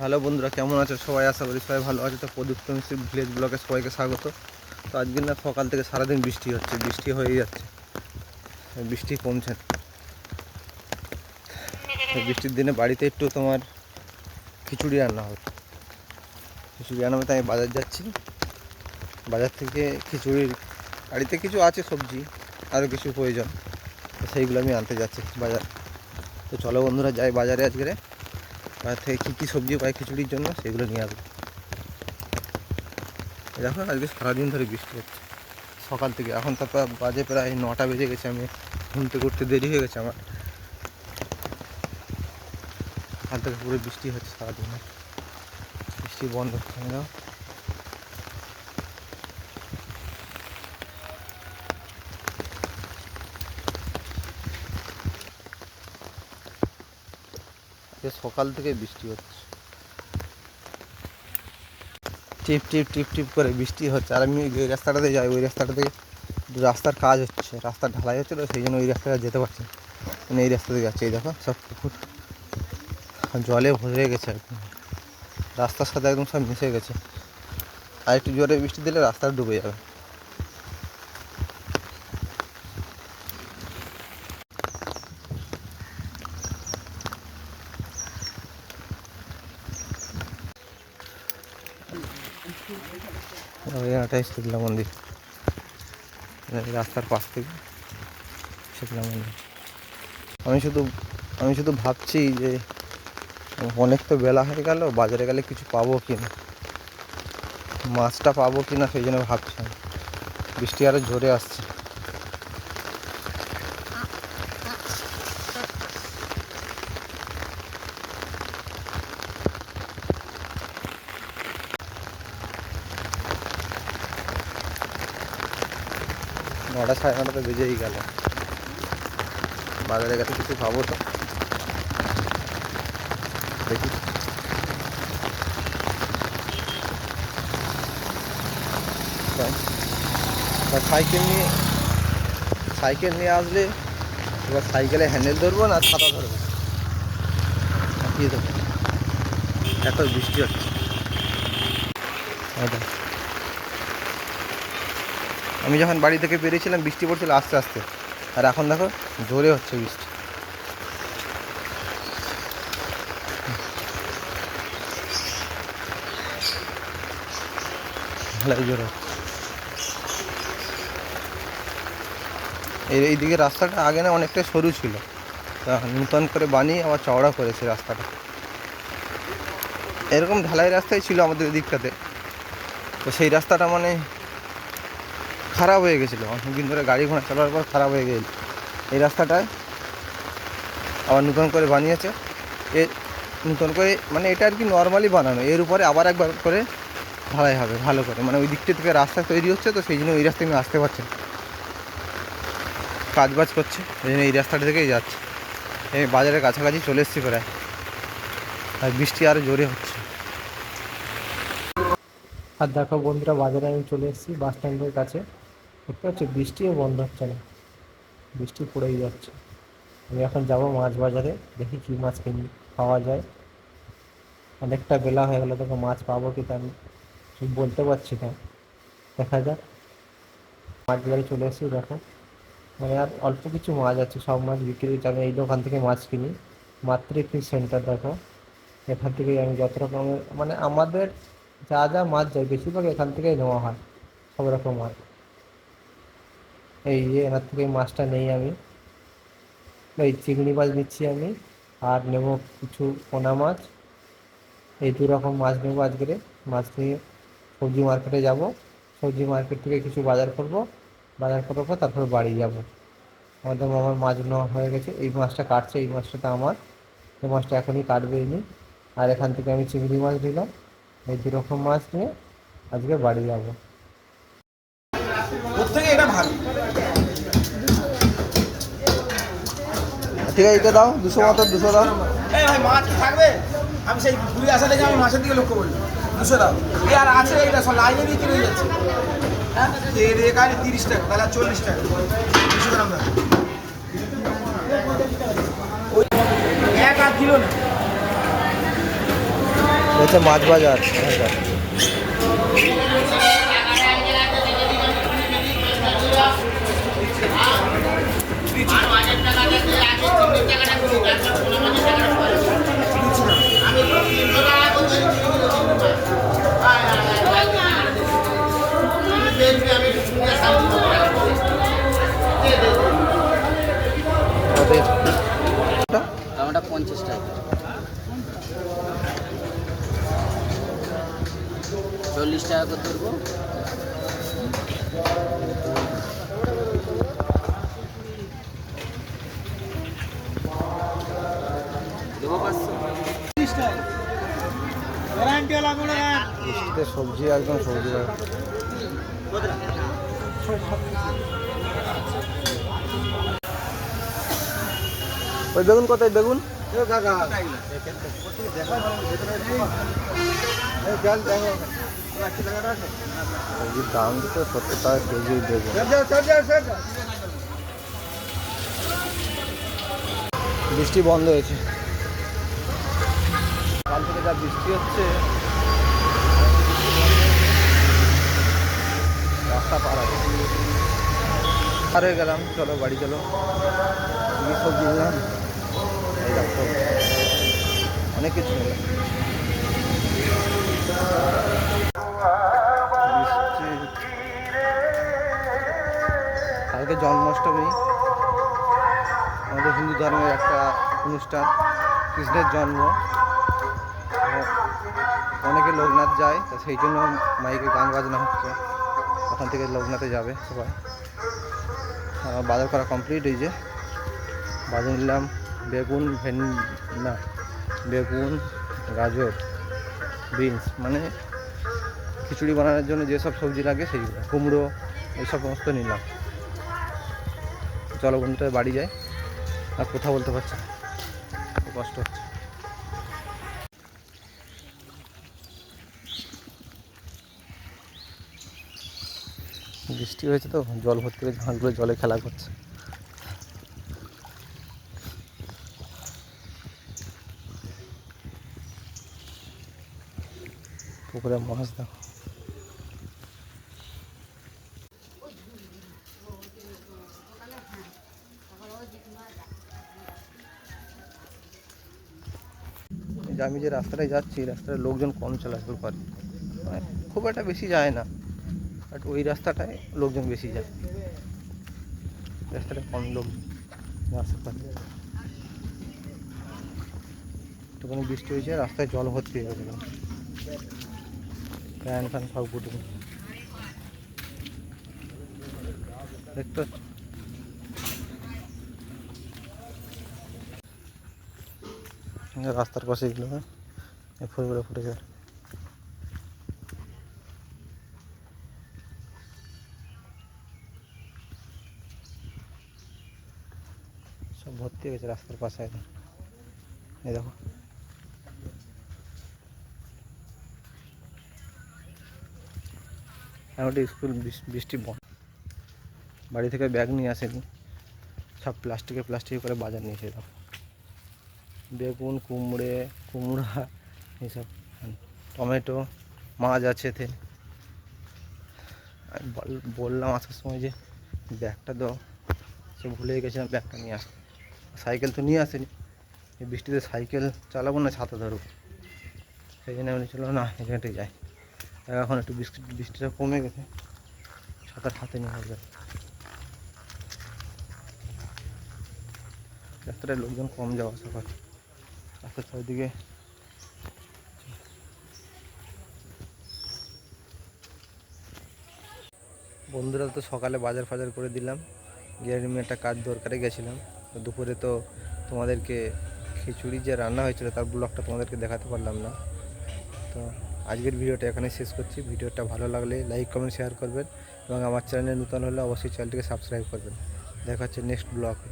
Hello বন্ধুরা, কেমন আছো? সবাই আশা করি সবাই ভালো আছে। তো প্রদীপ্ত মিশ্র ভিলেজ ব্লকে সবাইকে স্বাগত। তো আজকে না সকাল থেকে সারাদিন বৃষ্টি হচ্ছে, বৃষ্টি হয়ে যাচ্ছে। বৃষ্টি কমছে বৃষ্টির দিনে বাড়িতে একটু তোমার খিচুড়ি রান্না হবে। খিচুড়ি রান্না আমি বাজার যাচ্ছি। বাজার থেকে খিচুড়ির বাড়িতে কিছু আছে সবজি, আরও কিছু প্রয়োজন। সেইগুলো আমি আনতে যাচ্ছি বাজার। তো চলো বন্ধুরা, যাই বাজারে আজকে। থেকে কী কী সবজি পাই খিচুড়ির জন্য সেগুলো নিয়ে আসব। দেখো আজকে সারাদিন ধরে বৃষ্টি হচ্ছে। সকাল থেকে এখন তারপর বাজে প্রায় নটা বেজে গেছে, আমি ঘুমতে করতে দেরি হয়ে গেছে আমার। কাল থেকে পুরো বৃষ্টি হচ্ছে সারাদিন। বৃষ্টি বন্ধ হচ্ছে না সকাল থেকে বৃষ্টি হচ্ছে। টিপ টিপ টিপ টিপ করে বৃষ্টি হচ্ছে। আর আমি যে রাস্তাটাতে যাই, ওই রাস্তাটাতে রাস্তার কাজ হচ্ছে, রাস্তা ঢালাই হচ্ছে তো, সেই জন্য ওই রাস্তাটা যেতে পারছি। মানে এই রাস্তাতে যাচ্ছে, এই দেখো, সব পুকুর। জলে ভরে গেছে একদম। রাস্তার সাথে একদম সব মিশে গেছে। আর একটু জোরে বৃষ্টি দিলে রাস্তা ডুবে যাবে। ওইটাই শীতলা মন্দির। রাস্তার পাশ থেকে শীতলা মন্দির। আমি শুধু আমি শুধু ভাবছি যে অনেক তো বেলা হয়ে গেল, বাজারে গেলে কিছু পাবো কি না মাছটা পাবো কি না সেই জন্য ভাবছি। বৃষ্টি আরও জোরে আসছে। নটা সাড়ে নটা তো বেজেই গেল। বাজারে গেলে কিছু পাবো তো? দেখি। বা সাইকেল নিয়ে সাইকেল নিয়ে আসলে এবার সাইকেলে হ্যান্ডেল ধরবো না ছাতা ধরবো? ধরবো। এত বৃষ্টি হচ্ছে। দেখ। আমি যখন বাড়ি থেকে বেরিয়েছিলাম, বৃষ্টি পড়ছিল আস্তে আস্তে। আর এখন দেখো, জোরে হচ্ছে বৃষ্টি। জোরে এইদিকে রাস্তাটা আগে না অনেকটা সরু ছিল। নূতন করে বানিয়ে আবার চওড়া করেছে রাস্তাটা। এরকম ঢালাই রাস্তাই ছিল আমাদের দিকটাতে তো সেই রাস্তাটা মানে খারাপ হয়ে গেছিল। অনেকদিন ধরে গাড়ি ঘোড়া চালার পর খারাপ হয়ে গেছিল। এই রাস্তাটায় আবার নতুন করে বানিয়েছে। এ নতুন করে মানে এটা আর কি নর্মালি বানানো। এর উপরে আবার একবার করে ঢালাই হবে ভালো করে। মানে ওই দিকটা থেকে রাস্তা তৈরি হচ্ছে তো সেই জন্য ওই রাস্তায় আমি আসতে পারছি। কাজ বাজ করছে, সেই জন্য এই রাস্তাটা থেকেই যাচ্ছে। এই বাজারের কাছাকাছি চলে এসেছি প্রায়। আর বৃষ্টি আরও জোরে হচ্ছে। আর দেখো বন্ধুরা, বাজারে আমি চলে এসেছি বাস স্ট্যান্ডের কাছে। দেখতে পাচ্ছি বৃষ্টিও বন্ধ হচ্ছে না। বৃষ্টি পড়েই যাচ্ছে। আমি এখন যাব মাছ বাজারে, দেখি কী মাছ কিনি, পাওয়া যায়। অনেকটা বেলা হয়ে গেলো, তোকে মাছ পাবো কি তা আমি ঠিক বলতে পারছি না। দেখা যাক। মাছ বাজারে চলে এসেছি, দেখো। মানে আর অল্প কিছু মাছ আছে, সব মাছ বিক্রি হচ্ছে। আমি এই দোকান থেকে মাছ কিনি। মাতৃ ফিশ সেন্টার, দেখো। এখান থেকেই আমি যত রকমের মানে আমাদের যা যা মাছ যায়, বেশিরভাগ এখান থেকেই নেওয়া হয়। সব রকম মাছ। এই যে, এনার থেকে মাছটা নেই আমি। এই চিংড়ি মাছ নিচ্ছি আমি, আর নেব কিছু পোনা মাছ। এই দু রকম মাছ নেব আজকে মাছ নিয়ে সবজি মার্কেটে যাব। সবজি মার্কেট থেকে কিছু বাজার করব। বাজার করার পর তারপর বাড়ি যাব। আমাদের আমার মাছ নেওয়া হয়ে গেছে। এই মাছটা কাটছে, এই মাছটা তো আমার। এই মাছটা এখনই কাটবে ইনি আর এখান থেকে আমি চিংড়ি মাছ নিলাম। এই দু রকম মাছ নিয়ে আজকে বাড়ি যাব। এটা ভালো? ঠিক আছে এটা দাও দুশো মতো দুশো দাও। এই ভাই মাছ কি থাকবে? আমি সেই ঘুরে আসা থেকে আমি মাছের দিকে লক্ষ্য করি দুশো দাও। এই আর আছে এইটা সব লাইনে বিক্রি হয়ে যাচ্ছে। হ্যাঁ? এর এখানে তিরিশ টাকা তাহলে আর চল্লিশ টাকা। দুশো গ্রাম দাও। এক আর দিল না। হচ্ছে মাছ বাজার। পঞ্চাশ টাকা। চল্লিশ টাকা করে ধরবো। সবজি একদম সবজি। ওই বেগুন কত বেগুন? দাম তো সত্তর টাকা কেজি বেগুন বৃষ্টি বন্ধ হয়েছে। কাল থেকে যা বৃষ্টি হচ্ছে রাস্তা পার হবে। পার হয়ে গেলাম চলো বাড়ি চলো। সবজি দেখো অনেক কিছু কালকে জন্মাষ্টমী। আমাদের হিন্দু ধর্মের একটা অনুষ্ঠান, কৃষ্ণের জন্ম। অনেকে লোকনাথ যায়, তো সেই জন্য মাইকে গান বাজনা হচ্ছে। ওখান থেকে লোকনাথে যাবে সবাই। আমার বাজার করা কমপ্লিট হয়েছে বাজার নিলাম। বেগুন না, বেগুন, গাজর, বিনস মানে খিচুড়ি বানানোর জন্য যেসব সবজি লাগে সেইগুলো, কুমড়ো এইসব সমস্ত নিলাম। চলো বন্ধুটা বাড়ি যায় আর কথা বলতে পারছি কষ্ট হচ্ছে। বৃষ্টি হয়েছে তো, জল ভর্তি হয়েছে হাঁসগুলো জলে খেলা করছে। পুকুরে মাছ দেখো আমি যে রাস্তাটায় যাচ্ছি, এই রাস্তায় লোকজন কম চলাচল করে। মানে খুব একটা বেশি যায় না বাট ওই রাস্তাটায় লোকজন বেশি যায়। রাস্তাটা কম লোক পারে একটুখানি বৃষ্টি হয়েছে, রাস্তায় জল ভর্তি হয়ে গেছিল ফ্যান ফ্যান সব গুটে দেখতে রাস্তার পাশে এগুলো হ্যাঁ? ফুলগুলো ফুটেছে সব ভর্তি হয়ে গেছে রাস্তার পাশে একদম এই দেখো। ওটা স্কুল বৃষ- বৃষ্টি বন্ধ বাড়ি থেকে ব্যাগ নিয়ে আসেনি। সব প্লাস্টিকে প্লাস্টিকে করে বাজার নিয়ে এসে দাও বেগুন, কুমড়ে, কুমড়া এইসব টমেটো, মাছ আছে বল- বললাম আসার সময় যে ব্যাগটা দাও। সে ভুলে গেছিলাম ব্যাগটা নিয়ে আসতে সাইকেল তো নিয়ে আসেনি। এই বৃষ্টিতে সাইকেল চালাবো না ছাতা ধরবো। সেই জন্য আমি চলো না এখানটাই যাই। এখন একটু বৃষ্টি বৃষ্টিটা কমে গেছে। ছাতার হাতে নিয়ে আসবে রাস্তাটায় লোকজন কম যাওয়া আসা করে। রাস্তার চারিদিকে বন্ধুরা তো সকালে বাজার ফাজার করে দিলাম। গিয়ে একটা কাজ দরকারে গেছিলাম। দুপুরে তো তোমাদেরকে খিচুড়ি যে রান্না হয়েছিল, তার ব্লগটা তোমাদেরকে দেখাতে পারলাম না। তো আজকের ভিডিওটা এখানে শেষ করছি। ভিডিওটা ভালো লাগলে লাইক, কমেন্ট শেয়ার করবেন এবং আমার চ্যানেলে নতুন হলে অবশ্যই চ্যানেলটিকে সাবস্ক্রাইব করবেন। দেখা হচ্ছে নেক্সট ব্লগে